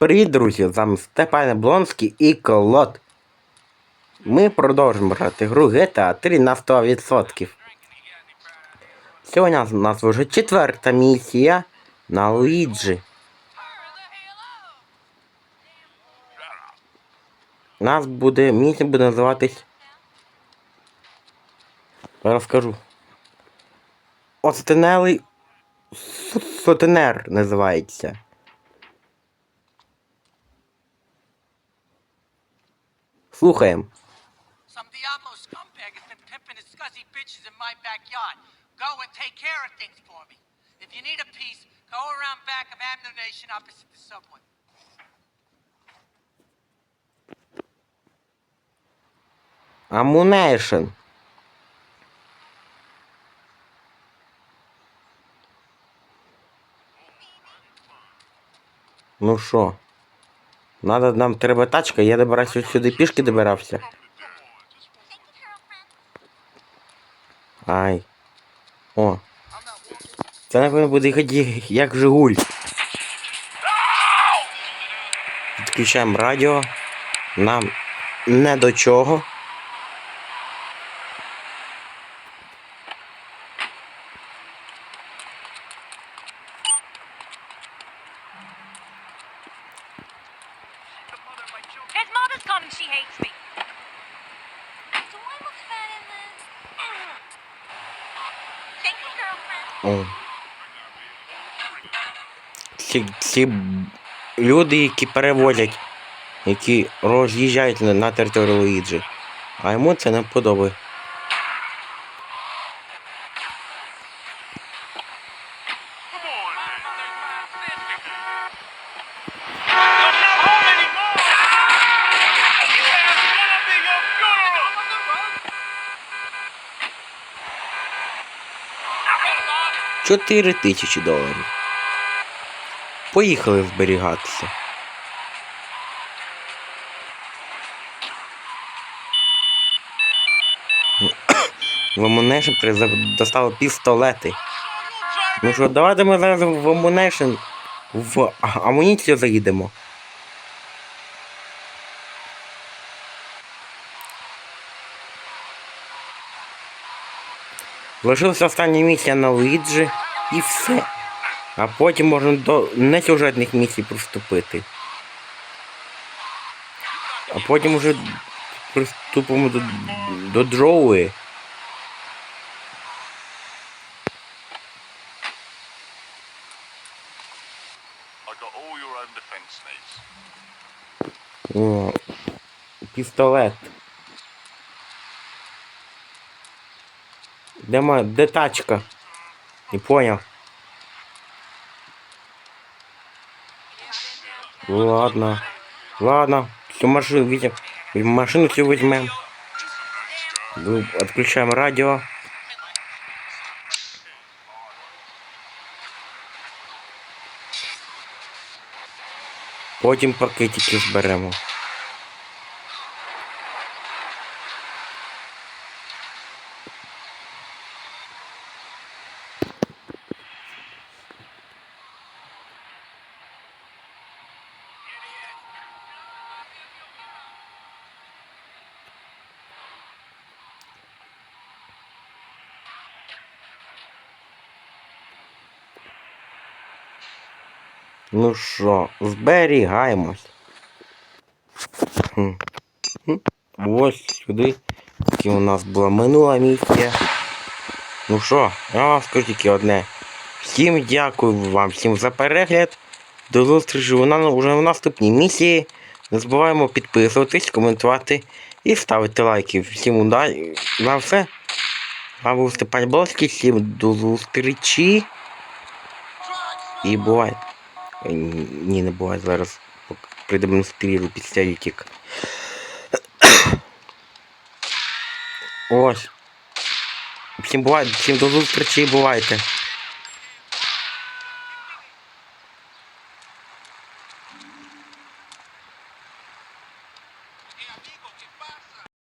Привіт, друзі! З вами Степан Блонський і Колот. Ми продовжимо грати гру GTA 3 на 100%. Сьогодні у нас вже четверта місія на Луїджі. У нас буде місія буде називатись. Розкажу. Остенелий сотенер називається. Subway. Ammunition. Ну що? Надо, нам треба тачка, я добирався сюди пішки добирався. Ай. О. Це напевно буде їхати як Жигуль. Відключаємо радіо. Нам не до чого. mum, she hates me. Ці, ці люди, які перевозять, які роз'їжджають на, на територію Луїджі, а йому це не подобається. 4 тисячі доларів. Поїхали зберігатися. В Амунешен достало пістолети. Ну що, давайте ми зараз в Амунешн, в амуніцію заїдемо. Лишилася остання місія на Луїджі і все. А потім можна до несюжетних місій приступити. А потім уже приступимо до, до Джоуї. I Де моя, де тачка? Не понял. Ладно. Ладно. Всю машину видим. Машину всю возьмем. Ну, Отключаем радио. Потім пакетики зберемо. Ну що, зберігаємось. Ось сюди. Такі у нас була минула місія. Ну що, я вам скажу тільки одне. Всім дякую вам всім за перегляд. До зустрічі вже в наступній місії. Не забуваємо підписуватись, коментувати і ставити лайки. Всім удачі. На все. А був Степан Болський, всім до зустрічі. І бувай. Ні, не буває зараз. Продемонструю під стелітик. Ось. Всім бувайте, всім до зустрічі бувайте.